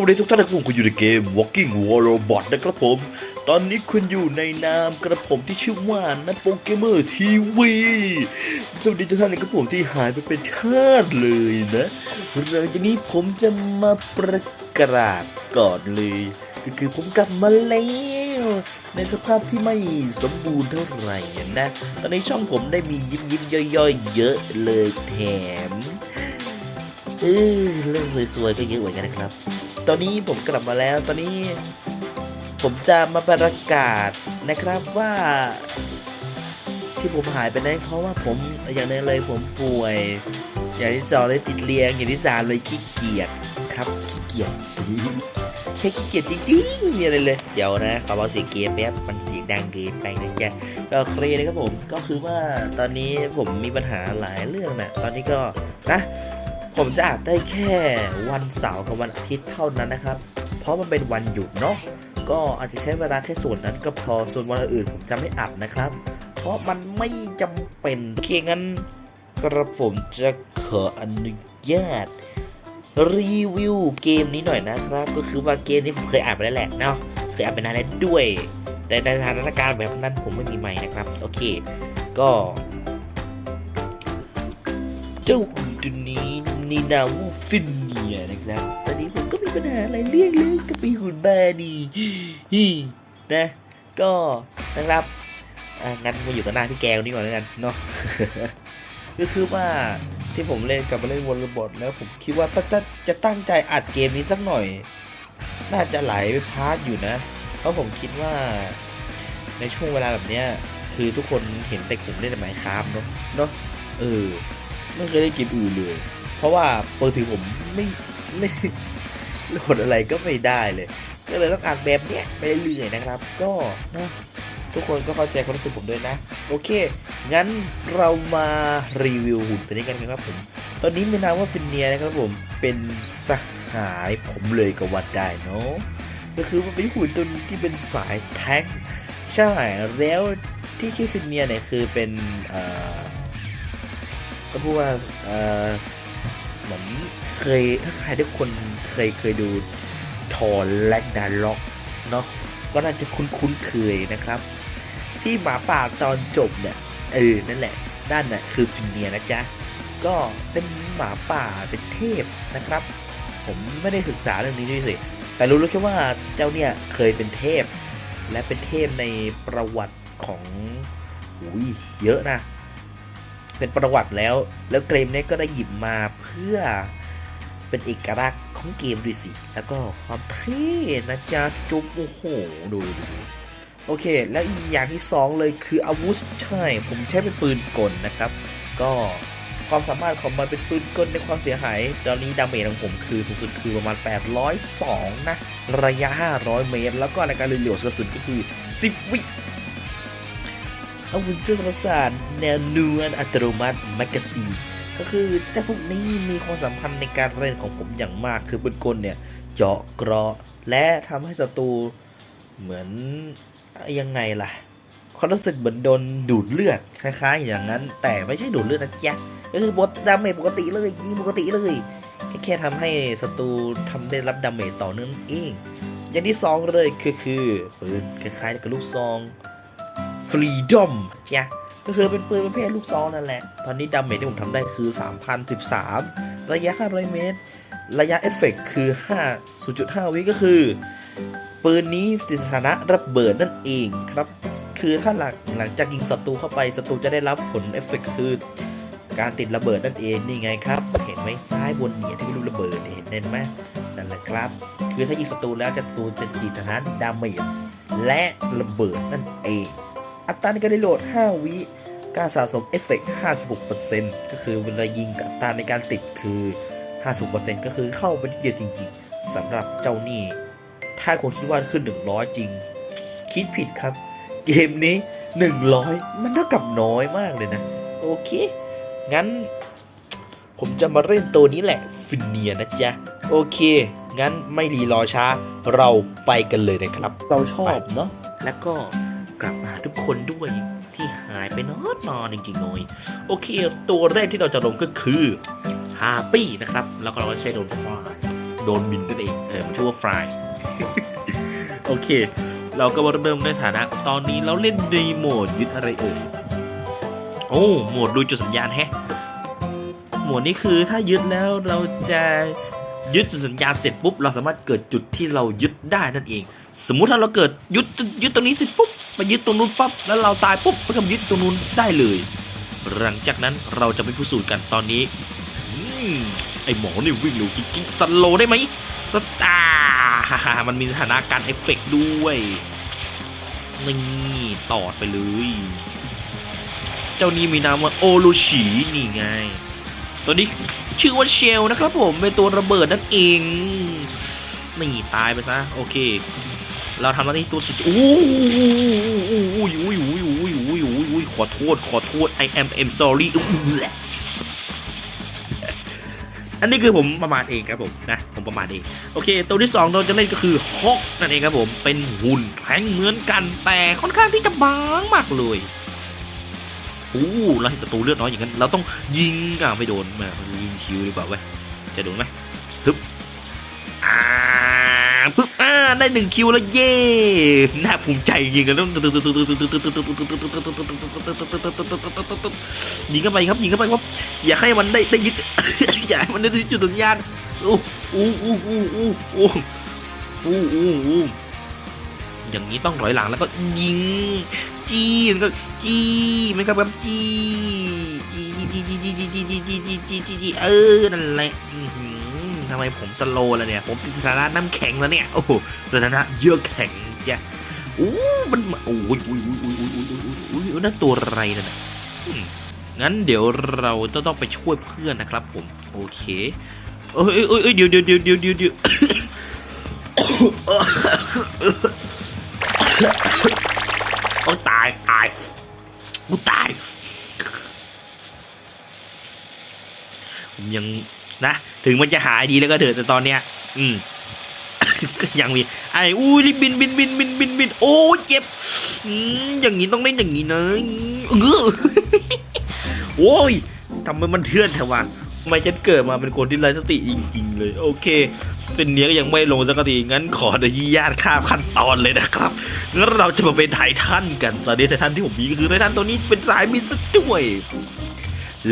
วัสดีทุกท่านนะครับผมคุณอยู่ในเกม Walking War Robot นะครับผม ตอนนี้คุณอยู่ในนามกระผมที่ชื่อว่านัทโปเกมเมอร์ทีวีสวัสดีทุกท่านนะครับผมที่หายไปเป็นชาติเลยนะหลังจากนี้ผมจะมาประกาศก่อนเลยก็คือผมกลับมาแล้วในสภาพที่ไม่สมบูรณ์เท่าไหร่นะ ตอนนี้ช่องผมได้มียิ้มยิ้มย่อยๆ เยอะเลยแถม เออเรื่องสวยๆก็เยอะเหมือนกันนะครับ ตอนนี้ผมกลับมาแล้วตอนนี้ ผมจะมาประกาศนะครับว่า ที่ผมหายไปนั้นเพราะว่าผมอย่างหนึงเลยผมป่วย อย่างที่สองเลยติดเรียนอย่างที่สามเลยขี้เกียจครับขี้เกียจแค่ขี้เกียจจริงๆไม่มีอะไรเลย เดี๋ยวนะขอบอกเสียงเกมแป๊บมันเสียงดังเกินไปนะจ๊ะก็เคลียร์นะครับผมก็คือว่าตอนนี้ผมมีปัญหาหลายเรื่องนะตอนนี้ก็นะ ผมจะอัดได้แค่วันเสาร์กับวันอาทิตย์เท่านั้นนะครับ เพราะมันเป็นวันหยุดเนาะก็อาจจะใช้เวลาแค่ส่วนนั้นก็พอส่วนวันอื่นผมจะไม่อัดนะครับ เพราะมันไม่จำเป็นโอเคงั้นกระผมจะขออนุญาตรีวิวเกมนี้หน่อยนะครับ ก็คือว่าเกมนี้ผมเคยอ่านไปแล้วแหละเนาะเคยอ่านไปนานแล้วด้วย แต่ในสถานการณ์แบบนั้นผมไม่มีไม้นะครับ โอเค ก็ เจ้าหุ่นตัวนี้ นีนามว่าฟินเนียนะครับ ตอนนี้ผมก็มีปัญหาอะไรเรื่องเรื่องกับปีหุ่นบาดีฮีนะ ก็นะครับงั้นมาอยู่กับหน้าพี่แกวนี่ก่อนแล้วกันเนาะก็คือว่าที่ผมเล่นกลับมาเล่นวอลเลย์บอลแล้วผมคิดว่าถ้าจะตั้งใจอัดเกมนี้สักหน่อย น่าจะไหลไปพาร์ทอยู่นะ เพราะผมคิดว่าในช่วงเวลาแบบเนี้ยคือทุกคนเห็นแต่ผมเล่นแต่ไมค์ครับเนาะเนาะเออไม่เคยได้เกมอื่นเลย เพราะว่าปกติผมไม่ไม่โหลดอะไรก็ไม่ได้เลย ก็เลยต้องอ่านแบบเนี้ยไปเรื่อยนะครับ ก็นะทุกคนก็เข้าใจความรู้สึกผมด้วยนะ โอเค งั้นเรามารีวิวหุ่นตัวนี้กันครับผม ตอนนี้มีนามว่าฟินเนียนะครับผมเป็นสหายผมเลยก็วัดได้เนาะก็คือมันเป็นหุ่นตัวนึงที่เป็นสายแท็กใช่แล้วที่ชื่อฟินเนียเนี่ยคือเป็นเอ่อก็พูดว่าเออ เหมือนเคยถ้าใครทุกคนเคยเคยดูทอนแลกดาล็อกเนาะก็น่าจะคุ้นๆเคยนะครับ ที่หมาป่าตอนจบเนี่ยเออนั่นแหละด้านน่ะคือฟินเนียนะจ๊ะก็เป็นหมาป่าเป็นเทพนะครับ ผมไม่ได้ศึกษาเรื่องนี้ด้วยสิแต่รู้รู้แค่ว่าเจ้าเนี่ยเคยเป็นเทพ และเป็นเทพในประวัติของอุ้ยเยอะนะ เป็นประวัติแล้ว แล้วเกมเนี้ก็ได้หยิบมาเพื่อเป็นเอกลักษณ์ของเกมด้วยสิ แล้วก็ความเท่นะจ๊ะจุ๊บโอ้โหดูดูโอเค แล้วอีกอย่างที่สองเลยคืออาวุธใช่ ผมใช้เป็นปืนกลนะครับ ก็ความสามารถของมันเป็นปืนกลในความเสียหาย ตอนนี้ดาเมจของผมคือสูงสุดคือประมาณ 802 นะ ระยะ 500 เมตร แล้วก็ในการรีโหลดกระสุนก็คือ 10 วิ อาวุธจ้าประสาทแนวนวลอัตโนมัติแมกกาซีนก็คือเจ้าพวกนี้มีความสัมพันธ์ในการเล่นของผมอย่างมากคือปืนกลเนี่ยเจาะเกราะและทำให้ศัตรูเหมือนยังไงล่ะความรู้สึกเหมือนโดนดูดเลือดคล้ายๆอย่างนั้น แต่ไม่ใช่ดูดเลือดนะจ๊ะก็คือบทดาเมจปกติเลยยิงปกติเลยแค่แค่ทำให้ศัตรูทำได้รับดาเมจต่อเนื่องเอง อย่างที่สองเลยคือคือปืนคล้ายๆกับลูกซอง ฟรีดอมจ้ะก็คือเป็นปืนประเภทลูกซองนั่นแหละ ตอนนี้ดาเมจที่ผมทำได้คือ 3,013 ระยะ 500 เมตร ระยะเอฟเฟกคือ5 0.5 วิก็คือ ปืนนี้ติดสถานะระเบิดนั่นเองครับ คือถ้าหลังหลังจากยิงศัตรูเข้าไปศัตรูจะได้รับผลเอฟเฟกคือ การติดระเบิดนั่นเองนี่ไงครับ เห็นไหมซ้ายบนเนี่ยที่เป็นรูประเบิดเห็นเห็นไหมนั่นแหละครับ คือถ้ายิงศัตรูแล้วจะศัตรูจะติดสถานะดาเมจและระเบิดนั่นเอง อัตราในการรีโหลด 5 วิ การสะสมเอฟเฟกต์56%ก็คือเวลายิงกับอัตราในการติดคือ56%ก็คือเข้าไปที่เดียวจริงๆสำหรับเจ้านี่ ถ้าคุณคิดว่าขึ้น 100 จริง คิดผิดครับ เกมนี้ 100 มันเท่ากับน้อยมากเลยนะ โอเค งั้น ผมจะมาเล่นตัวนี้แหละฟินเนียนะจ๊ะ โอเค งั้นไม่รีรอช้า เราไปกันเลยนะครับ เราชอบเนาะแล้วก็ กลับมาทุกคนด้วยที่หายไปนอนนอนจริงๆเลยโอเค ตัวแรกที่เราจะลงก็คือฮาปี้นะครับ แล้วก็เราก็ใช้โดนฟาดโดนบินนั่นเองเออมันชื่อว่าฟรายโอเค เราก็มาเริ่มในฐานะ ตอนนี้เราเล่นในโหมดยึดอะไรเอ่ยโอ้โหมดดูจุดสัญญาณแฮะหมวดนี้คือถ้ายึดแล้วเราจะยึดจุดสัญญาณเสร็จปุ๊บเราสามารถเกิดจุดที่เรายึดได้นั่นเอง สมมุติถ้าเราเกิดยึดยึดตรงนี้เสร็จปุ๊บไปยึดตรงนู้นปั๊บแล้วเราตายปุ๊บก็ยึดตรงนู้นได้เลย หลังจากนั้นเราจะไปพิสูจน์กันตอนนี้อไอหมอนี่วิ่งเร็วจริงๆสโลได้ไหมสตาฮ่ามันมีสถานะการเอฟเฟกต์ด้วยนี่ตอดไปเลย เจ้านี้มีนามว่าโอโลฉีนี่ไง ตัวนี้ชื่อว่าเชลนะครับผมเป็นตัวระเบิดนั่นเองนี่ตายไปซะโอเค เราทำหน้าที่ตัวสุดอู้ยอู้ยอู้ยอู้ยอู้ยอู้ยอู้ยขอโทษ ขอโทษ I am am sorry อันนี้คือผมประมาทเองครับผมนะ ผมประมาทเอง โอเค ตัวที่2เราจะเล่นก็คือฮอกนั่นเองครับผม เป็นหุ่นแข็งเหมือนกัน แต่ค่อนข้างที่จะบางมากเลยอู้เราเห็นประตูเลือดน้อยอย่างนั้น เราต้องยิงอะไม่โดนมายิงคิวดีกว่าเว้ยจะโดนไหมทึบอ่าปึ๊บ ได้หนึ่งคิวแล้วเย่น่าภูมิใจจริงกันต้องยิงเข้าไปครับยิงเข้าไปครับอย่าให้มันได้ได้ยึดอย่าให้มันได้ยึดจุดสัญญาณอู้อู้อู้อู้อู้อู้อู้อู้อู้อย่างนี้ต้องถอยหลังแล้วก็ยิงจี้มันก็จี้มันก็แบบจี้จี้จี้จี้จี้จี้จี้จี้จี้จี้จี้จี้เออนั่นแหละ ทำไมผมสโลแล้วเนี่ย ผมติดสาระน้ำแข็งแล้วเนี่ย โอ้โหสถานะเยอะแข็งจ้ะโอ้มันโอ้ยโอ้ยโอ้ยโอ้ยโอ้ยโอ้ยโอ้ยนั่นตัวอะไรนั่นงั้นเดี๋ยวเราต้องต้องไปช่วยเพื่อนนะครับ ผม โอเคเอ้ยเอ้ยเอ้ยเดี๋ยวเดี๋ยวเดี๋ยวเดี๋ยวเดี๋ยวเดี๋ยวโอ้ตายตายกูตายผมยัง นะถึงมันจะหายดีแล้วก็เถอะแต่ตอนเนี้ย อืมยังมีไอ้อู้ยบินบินบินบินบินบินโอ้ยเจ็บอืมอย่างนี้ต้องเล่นอย่างนี้นะเออโอ้ยทำไมมันเทื่อนแถวะทำไมฉันเกิดมาเป็นคนที่ไร้สติจริง ๆ เลย โอเคเส้นเนี้ยก็ยังไม่ลงสักทีงั้นขออนุญาตข้ามขั้นตอนเลยนะครับงั้นเราจะมาเป็นไททันกันตอนนี้ไททันที่ผมมีก็คือไททันตัวนี้เป็นสายบินซะด้วย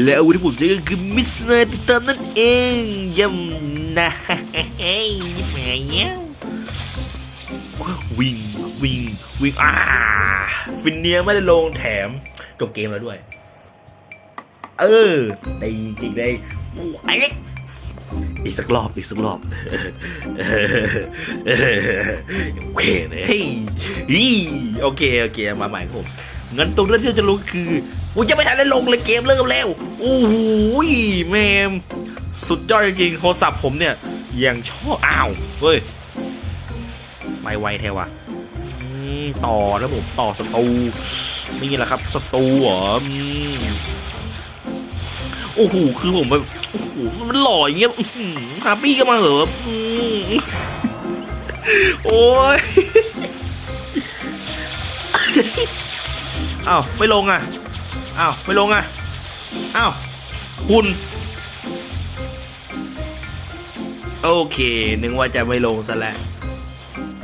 และอาวุธที่ผมใช้ก็คือมิสเซอร์ติดตามนั่นเองย่ำนะเฮ้ยยิ้มแหงเงี้ยวิ่งวิ่งวิ่งอ่าฟินเนียไม่ได้ลงแถมจบเกมแล้วด้วย เออได้จริงได้โอ้ไอ้เล็กอีกสักรอบอีกสักรอบโอเคเลยโอเคโอเคมาใหม่ผมงั้นตรงเรื่องที่เราจะรู้คือ กูจะไม่ทันได้ลงเลยเกมเริ่มแล้วโอ้โหแมมสุดยอดจริงๆโทรศัพท์ผมเนี่ยยังชอบอ้าวเฮ้ยไม่ไวแท้วะต่อแล้วผมต่อสตูนี่แหละครับสตูเหรออืมโอ้โหคือผมแบบโอ้โหมันหล่ออย่างเงี้ยแฮาปี้ก็มาเหรอโอ้ยอ้าวไม่ลงอะ อ้าว ไม่ลงอะ อ้าว หุ่น โอเค นึกว่าจะไม่ลงซะแล้ว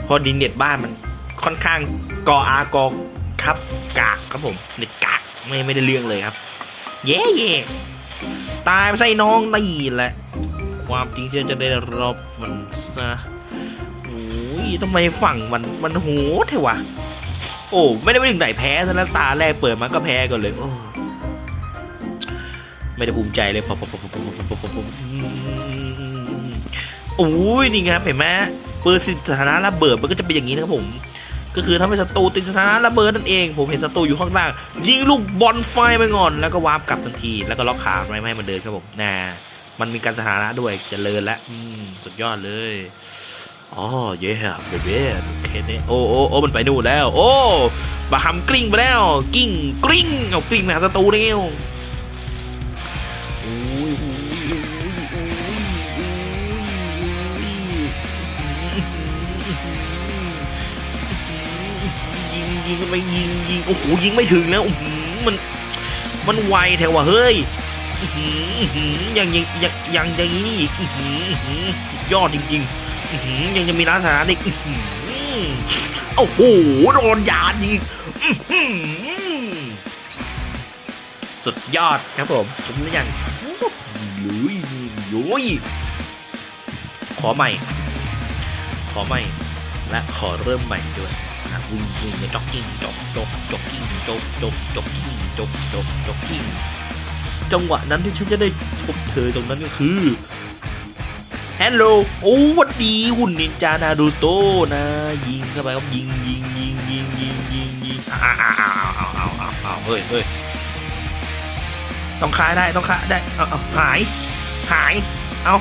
เพอดินเน็ตบ้านมันค่อนข้างกออากอครับ กากครับผมเน็ตกากไม่ไม่ได้เรื่องเลยครับ เย่เย่ตายไปใส่น้องนี่แหละ ความจริงที่จะได้รับมันซะโอ้ยทำไมฝั่งมันมันโหดเทวะ โอ้ไม่ได้ไปถึงไหนแพ้ซะแล้วตาแรกเปิดมาก็แพ้ก่อนเลยโอ้ไม่ได้ภูมิใจเลยปโอ้ยนี่ไงเห็นไหมเปิดสถานะระเบิดมันก็จะเป็นอย่างนี้นะครับผม ก็คือทำให้ศัตรูติดสถานะระเบิดนั่นเอง ผมเห็นศัตรูอยู่ข้างล่างยิงลูกบอลไฟไปก่อนแล้วก็วาร์ปกลับทันทีแล้วก็ล็อกขาไม่ให้มันเดินครับผมนะมันมีการสถานะด้วยจเจริญและสุดยอดเลย อ๋อเย่เบเบ้โอเคเนี่ยโอ้โอ้โอ้มันไปนู่นแล้ว โอ้บาฮัมกลิ้งไปแล้ว กิ้งกลิ้งเอากลิ้งมาหาศัตรูแล้วยิงยิงไปยิงยิงโอ้โหยิงไม่ถึงแล้วมันมันไวแถวว่ะเฮ้ยอื้อหืออื้อหือยังยังยังยังอย่างนี้อีกยอดจริง ๆ ยังจะมีร้านอาหารอีกโอ้โหโดนยาอีสุดยอดครับผมผมหรือยังหรือโย้ยขอใหม่ ขอใหม่ และขอเริ่มใหม่ด้วยอะวิ่งวิ่งจ็อกกิ้งจบจบจ็อกกิ้งจบจบจ็อกกิ้งจบจบจ็อกกิ้งจังหวะนั้นที่ฉันจะได้พบเธอตรงนั้นก็คือ ฮัลโหลโอ้วัดดีหุ่นนินจานารูโตนะ ยิงเข้าไปครับยิงยิงยิงยิงยิงยิงยิงอ้าวอ้าวอ้าวอ้าวอ้าวอ้าวเฮ้ยเฮ้ยต้องคายได้ต้องคายได้เอาเอาหาย หาย เอา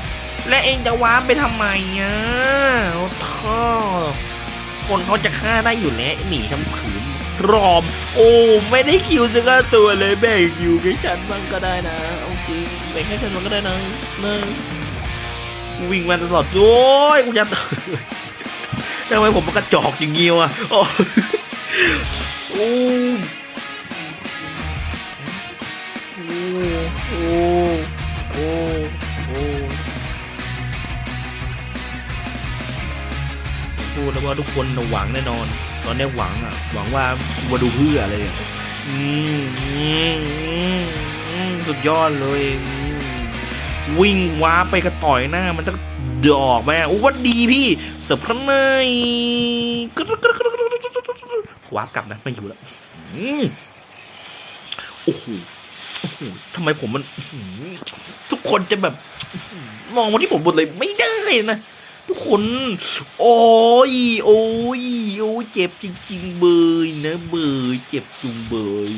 และเองจะว้าไปทำไมอะโอ้ท่อคนเขาจะฆ่าได้อยู่แล้วหนีทำขืนรอม โอ้ ไม่ได้คิวสักตัวเลยแบ่งคิวให้ฉันบ้างก็ได้นะเอาจริงแบ่งให้ฉันบ้างก็ได้นะนะ วิ่งมาตลอดโอ้ยกูจะทำไมผมมันกระจอกอย่างงี้วะโอ้โอ้โอ้โอ้โอ้พูดแล้วว่าทุกคนนะหวังแน่นอน ตอนนี้หวังอะ หวังว่ามาดูเพื่ออะไรอะอืมอืมมีสุดยอดเลย วิ่งว้าไปกระต่อยหน้า มันจะดอกแม่โอ้วัดดีพี่เสิร์ฟข้างในกรึ๊ดกรึ๊ดกรึ๊ดกรึ๊ดกรึ๊ดกรึ๊ดกรึ๊ดว้ากลับนะไม่อยู่แล้วโอ้โหโอ้โหทำไมผมมัน ทุกคนจะแบบ มองมาที่ผมหมดเลยไม่ได้นะทุกคน โอ้ย โอ้ย โอ้ยเจ็บจริง ๆ เบยนะเบยเจ็บจุงเบย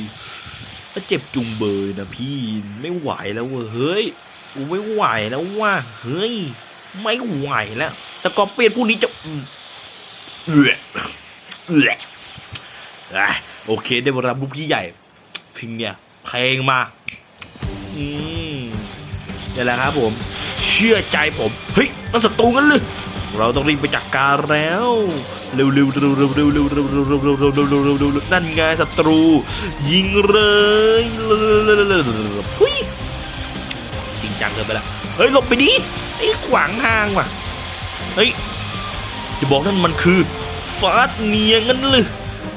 เจ็บจุงเบยนะพี่ไม่ไหวแล้วเว้ยเฮ้ย กูไม่ไหวแล้วว่าเฮ้ย ไม่ไหวแล้ว สกอร์เปียนพวกนี้จะเออเอออะโอเค ได้เวลาบุกพี่ใหญ่ พิงเนี่ยเพลงมา อืมนี่แหละครับผม เชื่อใจผม เฮ้ยนั่นศัตรูกันเลย เราต้องรีบไปจัดการแล้ว เร็วๆเร็วเร็วเร็วเร็วเร็วเร็วเร็วเร็วเร็วเร็วเร็วเร็วนั่นไงศัตรู ยิงเลยทุย จังเกินไปละเฮ้ยหลบไปดิไอ้ขวางทางว่ะเฮ้ยจะบอกนั่นมันคือฟาสเนียงั้นเลย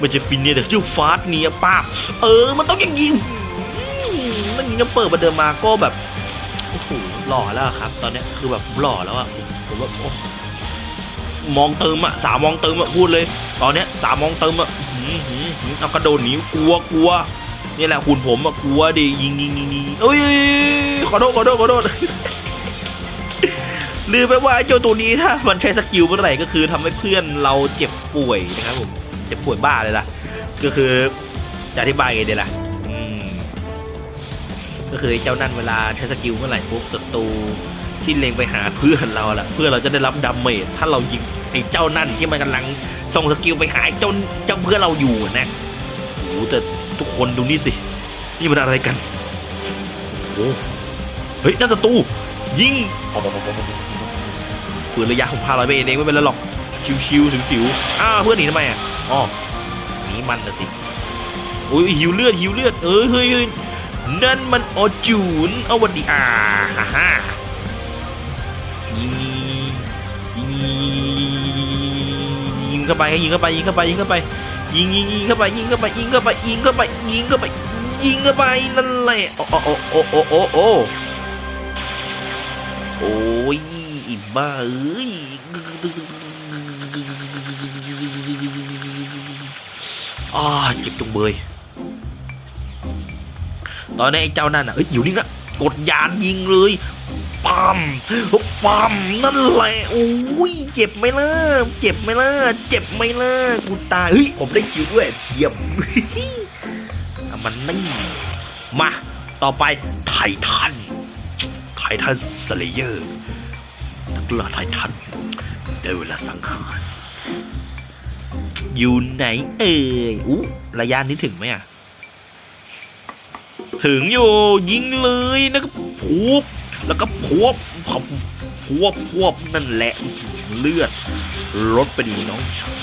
ม่ใช่ฟินเนียแต่ชื่อฟาสเนียป้าเออมันต้องอย่างนี้อื้อหือนั่นยิงน้ำเปิดมาเดินมาก็แบบโอ้โหหล่อแล้วครับ ตอนเนี้ยคือแบบหล่อแล้วอะผมผมว่าโอ้มองเติมอะสามมองเติมอะพูดเลย ตอนเนี้ยสามมองเติมอะหืมหืมหืมเอากระโดดหนีกลัวกลัว นี่แหละหุ่นผมอะกลัวดิยิงยิงยิงยิงเอ้ยขอโทษขอโทษขอโทษลืมไปว่าไอ้เจ้าตัวนี้ถ้ามันใช้สกิลเมื่อไหร่ก็คือทำให้เพื่อนเราเจ็บป่วยนะครับผมเจ็บป่วยบ้าเลยล่ะ ก็คือจะอธิบายไงเดี๋ยล่ะก็คือเจ้านั่นเวลาใช้สกิลเมื่อไหร่ปุ๊บศัตรูที่เล็งไปหาเพื่อนเราล่ะเพื่อเราจะได้รับดาเมจถ้าเรายิงไอ้เจ้านั่นที่มันกำลังส่งสกิลไปหาไอ้เจ้าเจ้าเพื่อนเราอยู่นะ หแต่ทุกคนดูนี่สิ นี่มันอะไรกันโอ้เฮ้ยนั่นศัตรูยิงปืนระยะของพาเราไปเองไม่เป็นไรหรอก ชิวๆสิวๆอ้าวเพื่อนหนีทำไมอะอ๋อหนีมันนะสิโอ้ยหิวเลือดหิวเลือดเอ้ยเฮ้ยนั่นมันโอจูนเอาวันดีอ่าฮ่าฮ่ายิงยิงยิงเข้าไปยิงเข้าไปยิงเข้าไปยิงเข้าไป ยิงยิงยิงเข้าไปยิงเข้าไปยิงเข้าไปยิงเข้าไปยิงเข้าไปยิงเข้าไปนั่นแหละโอ้โอ้โอ้โอ้โอ้โอ้โอ้ยบ้าเอ้ยอ่าเจ็บจุงเบยตอนนี้ไอ้เจ้านั่นอะเอ้ยอยู่นี่ละกดยานยิงเลย ปั๊มปั๊มนั่นแหละโอ้ยเจ็บไหมล่ะเจ็บไหมล่ะเจ็บไหมล่ะกูตายเฮ้ยผมได้คิวด้วยเยี่ยมมันนี่มาต่อไปไททันไททันสเลเยอร์นักล่าไททันได้เวลาสังหารอยู่ไหนเอ่ยอู้ระยะนี้ถึงไหมอะ ถึงอยู่ยิงเลยนะก็พวบ แล้วก็พวบพวบพวบพวบนั่นแหละเลือดลดไปดีน้องชาย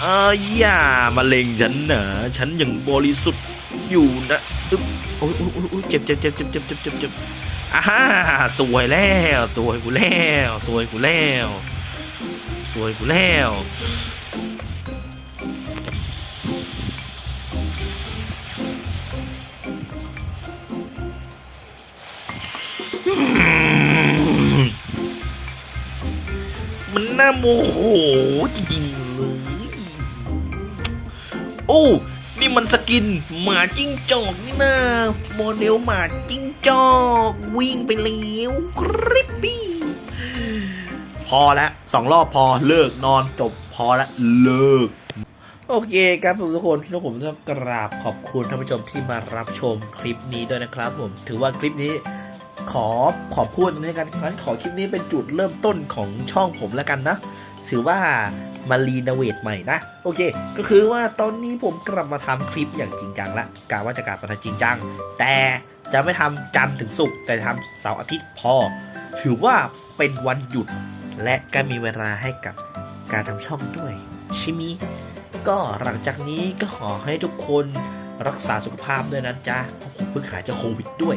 เอ้ยอย่ามาเล็งฉันนะฉันยังบริสุทธิ์อยู่นะอึ๊บโอ้ยโอ้ยโอ้ยโอ้ยเจ็บเจ็บเจ็บเจ็บเจ็บเจ็บเจ็บเจ็บอ่าฮ่าสวยแล้วสวยกูแล้วสวยกูแล้วสวยกูแล้ว นน่าโมโหจริงๆเลยโอ้ นี่มันสกินหมาจิ้งจอกนี่นะโมเดลหมาจิ้งจอก วิ่งไปแล้วกริปปี้พอแล้วสองรอบพอเลิกนอนจบพอแล้วเลิกโอเคครับผมทุกคนทุกผมต้องกราบขอบคุณท่านผู้ชมที่มารับชมคลิปนี้ด้วยนะครับผมถือว่าคลิปนี้ ขอขอพูดตรงนี้กันงั้นขอคลิปนี้เป็นจุดเริ่มต้นของช่องผมแล้วกันนะ ถือว่ามารีโนเวทใหม่นะ โอเค ก็คือว่าตอนนี้ผมกลับมาทำคลิปอย่างจริงจังละกะว่าจะกลับมาทำจริงจัง แต่จะไม่ทำจันทร์ถึงศุกร์แต่ทำเสาร์อาทิตย์พอ ถือว่าเป็นวันหยุด และก็มีเวลาให้กับการทำช่องด้วยใช่มิก็หลังจากนี้ก็ขอให้ทุกคนรักษาสุขภาพด้วยนะจ๊ะเพราะผมเพิ่งหายจากโควิดด้วย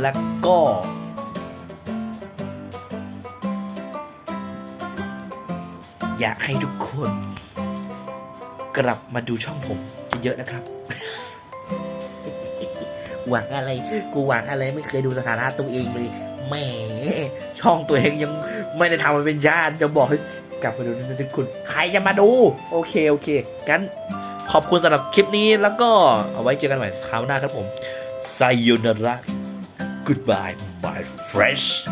แล้วก็อยากให้ทุกคน กลับมาดูช่องผมเยอะๆนะครับ หวังอะไร กูหวังอะไรไม่เคยดูสถานะตัวเองเลยแหมช่องตัวเองยังไม่ได้ทำมาเป็นญาติจะบอกให้กลับมาดูนะทุกคนใครจะมาดู โอเคโอเคงั้นขอบคุณสำหรับคลิปนี้แล้วก็เอาไว้เจอกันใหม่คราวหน้าครับผมไซโยนาระ goodbye my fresh